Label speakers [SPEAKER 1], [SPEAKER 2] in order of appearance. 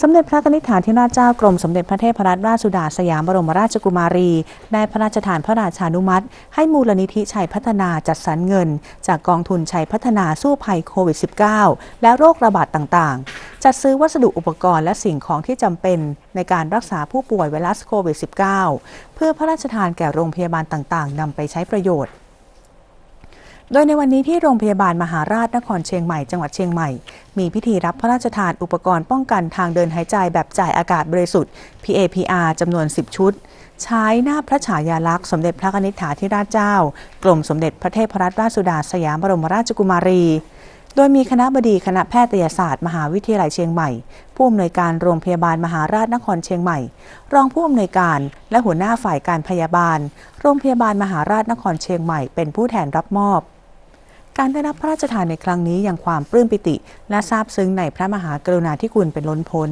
[SPEAKER 1] สมเด็จพระนิธิฐานธิราชเจ้ากรมสมเด็จพระเทพรัตนราชสุดาสยามบรมราชกุมารี ได้พระราชทานพระราชานุมัติ ให้มูลนิธิชัยพัฒนาจัดสรรเงิน จากกองทุนชัยพัฒนาสู้ภัยโควิด -19 และโรคระบาดต่างๆ จัดซื้อวัสดุอุปกรณ์และสิ่งของที่จำเป็นในการรักษาผู้ป่วยไวรัสโควิด -19 เพื่อพระราชทานแก่โรงพยาบาลต่างๆนำไปใช้ประโยชน์ โดยในวันนี้ที่โรงพยาบาลมหาราชนครเชียงใหม่จังหวัดเชียงใหม่ มีพิธีรับพระราชทานอุปกรณ์ป้องกันทางเดินหายใจแบบจ่ายอากาศบริสุทธิ์ PAPR จำนวน 10 ชุด ใช้หน้าพระฉายาลักษณ์สมเด็จพระนิธิฐาธิราชเจ้า กรมสมเด็จพระเทพรัตนราชสุดาสยามบรมราชกุมารี โดยมีคณะบดีคณะแพทยศาสตร์มหาวิทยาลัยเชียงใหม่ ผู้อำนวยการโรงพยาบาลมหาราชนครเชียงใหม่ รองผู้อำนวยการและหัวหน้าฝ่ายการพยาบาล โรงพยาบาลมหาราชนครเชียงใหม่ เป็นผู้แทนรับมอบ การได้รับพระราชทานในครั้งนี้อย่างความปลื้มปิติ และซาบซึ้งในพระมหากรุณาธิคุณเป็นล้นพ้น